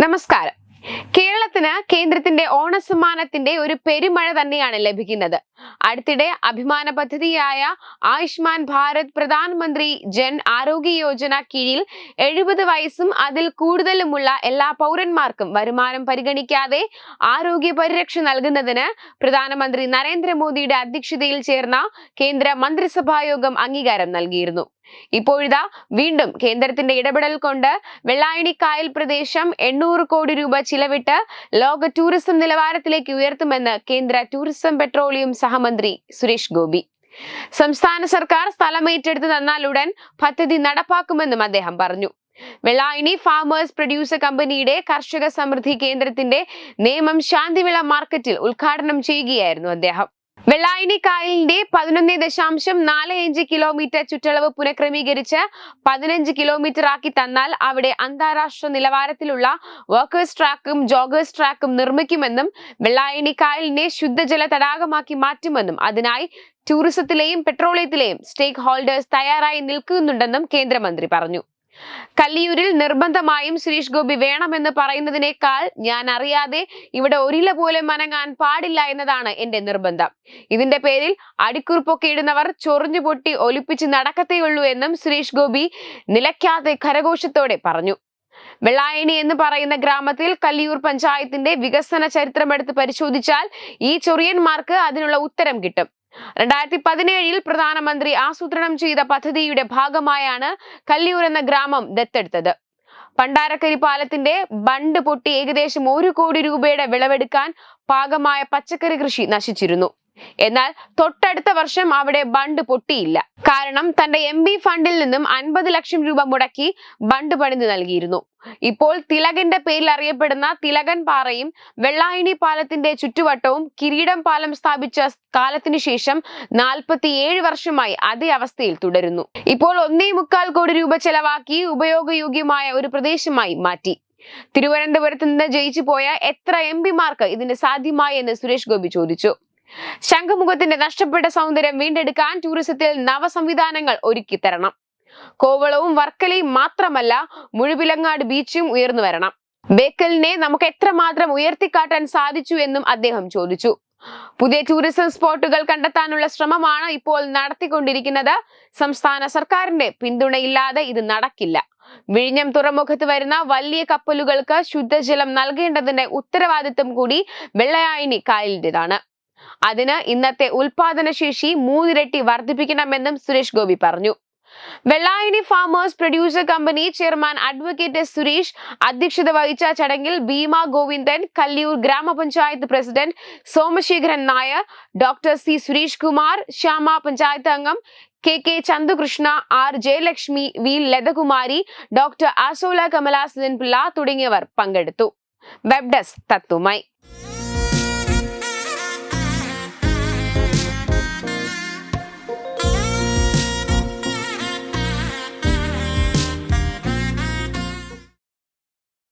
നമസ്കാരം. കേരളത്തിന് കേന്ദ്രത്തിന്റെ ഓണസമ്മാനത്തിന്റെ ഒരു പെരുമഴ തന്നെയാണ് ലഭിക്കുന്നത്. അടുത്തിടെ അഭിമാന പദ്ധതിയായ ആയുഷ്മാൻ ഭാരത് പ്രധാനമന്ത്രി ജൻ ആരോഗ്യ യോജന കീഴിൽ എഴുപത് വയസ്സും അതിൽ കൂടുതലുമുള്ള എല്ലാ പൗരന്മാർക്കും വരുമാനം പരിഗണിക്കാതെ ആരോഗ്യ പരിരക്ഷ നൽകുന്നതിന് പ്രധാനമന്ത്രി നരേന്ദ്രമോദിയുടെ അധ്യക്ഷതയിൽ ചേർന്ന കേന്ദ്ര മന്ത്രിസഭായോഗം അംഗീകാരം നൽകിയിരുന്നു. ഇപ്പോഴിതാ വീണ്ടും കേന്ദ്രത്തിന്റെ ഇടപെടൽ കൊണ്ട് വെള്ളായണി കായൽ പ്രദേശം എണ്ണൂറ് കോടി രൂപ ചിലവിട്ട് ലോക ടൂറിസം നിലവാരത്തിലേക്ക് ഉയർത്തുമെന്ന് കേന്ദ്ര ടൂറിസം പെട്രോളിയം സഹമന്ത്രി സുരേഷ് ഗോപി. സംസ്ഥാന സർക്കാർ സ്ഥലം ഏറ്റെടുത്ത് തന്നാലുടൻ പദ്ധതി നടപ്പാക്കുമെന്നും അദ്ദേഹം പറഞ്ഞു. വെള്ളായണി ഫാമേഴ്സ് പ്രൊഡ്യൂസർ കമ്പനിയുടെ കർഷക സമൃദ്ധി കേന്ദ്രത്തിന്റെ നേമം ശാന്തിവിള മാർക്കറ്റിൽ ഉദ്ഘാടനം ചെയ്യുകയായിരുന്നു അദ്ദേഹം. വെള്ളായണി കായലിന്റെ പതിനൊന്ന് ദശാംശം നാല് അഞ്ച് കിലോമീറ്റർ ചുറ്റളവ് പുനഃക്രമീകരിച്ച് പതിനഞ്ച് കിലോമീറ്റർ ആക്കി തന്നാൽ അവിടെ അന്താരാഷ്ട്ര നിലവാരത്തിലുള്ള വർക്കേഴ്സ് ട്രാക്കും ജോഗേഴ്സ് ട്രാക്കും നിർമ്മിക്കുമെന്നും വെള്ളായണി കായലിനെ ശുദ്ധജല തടാകമാക്കി മാറ്റുമെന്നും അതിനായി ടൂറിസത്തിലെയും പെട്രോളിയത്തിലെയും സ്റ്റേക്ക് ഹോൾഡേഴ്സ് തയ്യാറായി നിൽക്കുന്നുണ്ടെന്നും കേന്ദ്രമന്ത്രി പറഞ്ഞു. കല്ലിയൂരിൽ നിർബന്ധമായും സുരേഷ് ഗോപി വേണമെന്ന് പറയുന്നതിനേക്കാൾ ഞാൻ അറിയാതെ ഇവിടെ ഒരില പോലും മനങ്ങാൻ പാടില്ല എന്നതാണ് എന്റെ നിർബന്ധം. ഇതിന്റെ പേരിൽ അടിക്കുറിപ്പൊക്കെ ഇടുന്നവർ ചൊറിഞ്ഞു പൊട്ടി ഒലിപ്പിച്ച് നടക്കത്തേയുള്ളൂ എന്നും സുരേഷ് ഗോപി നിലയ്ക്കാതെ കരഘോഷത്തോടെ പറഞ്ഞു. വെള്ളായണി എന്ന് പറയുന്ന ഗ്രാമത്തിൽ കല്ലിയൂർ പഞ്ചായത്തിന്റെ വികസന ചരിത്രമെടുത്ത് പരിശോധിച്ചാൽ ഈ ചൊറിയന്മാർക്ക് അതിനുള്ള ഉത്തരം കിട്ടും. രണ്ടായിരത്തി പതിനേഴിൽ പ്രധാനമന്ത്രി ആസൂത്രണം ചെയ്ത പദ്ധതിയുടെ ഭാഗമായാണ് കല്ലിയൂർ എന്ന ഗ്രാമം ദത്തെടുത്തത്. പണ്ടാരക്കരി പാലത്തിന്റെ ബണ്ട് പൊട്ടി ഏകദേശം ഒരു കോടി രൂപയുടെ വിളവെടുക്കാൻ പാകമായ പച്ചക്കറി കൃഷി നശിച്ചിരുന്നു. എന്നാൽ തൊട്ടടുത്ത വർഷം അവിടെ ബണ്ട് പൊട്ടിയില്ല. കാരണം തന്റെ എം ബി ഫണ്ടിൽ നിന്നും അൻപത് ലക്ഷം രൂപ മുടക്കി ബണ്ട് പണിത് നൽകിയിരുന്നു. ഇപ്പോൾ തിലകന്റെ പേരിൽ അറിയപ്പെടുന്ന തിലകൻ പാറയും വെള്ളായണി പാലത്തിന്റെ ചുറ്റുവട്ടവും കിരീടം പാലം സ്ഥാപിച്ച കാലത്തിനു ശേഷം നാൽപ്പത്തിയേഴ് വർഷമായി അതേ അവസ്ഥയിൽ തുടരുന്നു. ഇപ്പോൾ ഒന്നേ മുക്കാൽ കോടി രൂപ ചെലവാക്കി ഉപയോഗയോഗ്യമായ ഒരു പ്രദേശമായി മാറ്റി. തിരുവനന്തപുരത്ത് നിന്ന് ജയിച്ചു പോയ എത്ര എം പിമാർക്ക് ഇതിന് സാധ്യമായി എന്ന് സുരേഷ് ഗോപി ചോദിച്ചു. ശംഖുമുഖത്തിന്റെ നഷ്ടപ്പെട്ട സൗന്ദര്യം വീണ്ടെടുക്കാൻ ടൂറിസത്തിൽ നവസംവിധാനങ്ങൾ ഒരുക്കി തരണം. കോവളവും വർക്കലയും മാത്രമല്ല മുഴുവിലങ്ങാട് ബീച്ചും ഉയർന്നു വരണം. ബേക്കലിനെ നമുക്ക് എത്രമാത്രം ഉയർത്തിക്കാട്ടാൻ സാധിച്ചു എന്നും അദ്ദേഹം ചോദിച്ചു. പുതിയ ടൂറിസം സ്പോട്ടുകൾ കണ്ടെത്താനുള്ള ശ്രമമാണ് ഇപ്പോൾ നടത്തിക്കൊണ്ടിരിക്കുന്നത്. സംസ്ഥാന സർക്കാരിന്റെ പിന്തുണയില്ലാതെ ഇത് നടക്കില്ല. വിഴിഞ്ഞം തുറമുഖത്ത് വരുന്ന വലിയ കപ്പലുകൾക്ക് ശുദ്ധജലം നൽകേണ്ടതിന്റെ ഉത്തരവാദിത്വം കൂടി വെള്ളയായിനി കായലിന്റേതാണ്. അതിന് ഇന്നത്തെ ഉൽപാദനശേഷി മൂന്നിരട്ടി വർദ്ധിപ്പിക്കണമെന്നും സുരേഷ് ഗോപി പറഞ്ഞു. Vellayani farmers producer company chairman advocate Suresh അധ്യക്ഷത വഹിച്ച ചടങ്ങിൽ ഭീമ ഗോവിന്ദൻ കല്ലിയൂർ ഗ്രാമപഞ്ചായത്ത് president Somasekharan Nair doctor C Suresh Kumar Shyama panchayat അംഗം K K Chandukrishna R Jayalakshmi V Lathakumari doctor Azolla Kamalasanan Pillai തുടങ്ങിയവർ പങ്കെടുത്തു. Web desk തത്തുമായി.